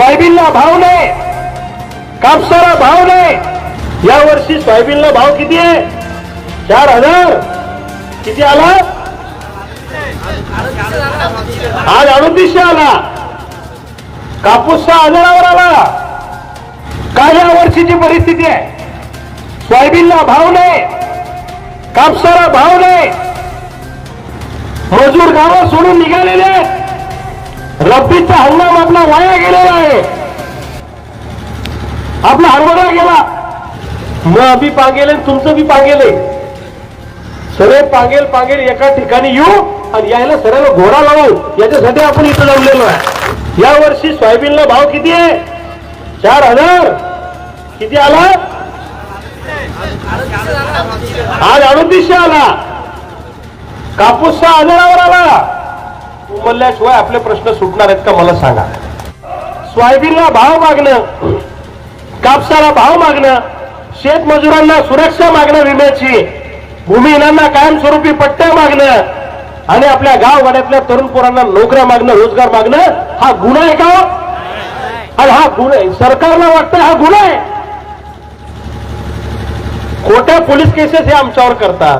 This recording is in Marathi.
सोयाबीनला भाव नाही. कापसाला भाव नाही. या वर्षी सोयाबीनला भाव किती आहे? चार हजार. किती आला? आज अडतीसशे आला. कापूसचा हजारावर आला. काय या वर्षीची परिस्थिती आहे? सोयाबीनला भाव नाही. कापसाला भाव नाही. मजूर गावं सोडून निघालेले आहेत. रब्बीचा हंगाम आपला वाया गेलेला आहे. आपला हरभरा गेला. मग बी पांगेल आणि तुमचं बी पांगेल सगळे पांगेल पांगेल एका ठिकाणी येऊ आणि यायला सर्व घोडा लावू. याच्यासाठी आपण इथं लावलेलो आहे. या वर्षी सोयाबीनला भाव किती आहे? चार हजार. किती आला? आज अडतीसशे आला. कापूसचा हजारावर आला. म्हणल्याशिवाय आपले प्रश्न सुटणार आहेत का मला सांगा. सोयाबीनला भाव मागणं कापसाला भाव मागणं शेतमजुरांना सुरक्षा मागणं विम्याची भूमिहीनांना कायमस्वरूपी पट्ट्या मागणं आणि आपल्या गाववाड्यातल्या तरुण पोरांना नोकऱ्या मागणं रोजगार मागणं हा गुन्हा आहे का? आणि हा गुन्हा आहे. सरकारला वाटतं हा गुन्हा आहे. खोट्या पोलीस केसेस हे आमच्यावर करतात.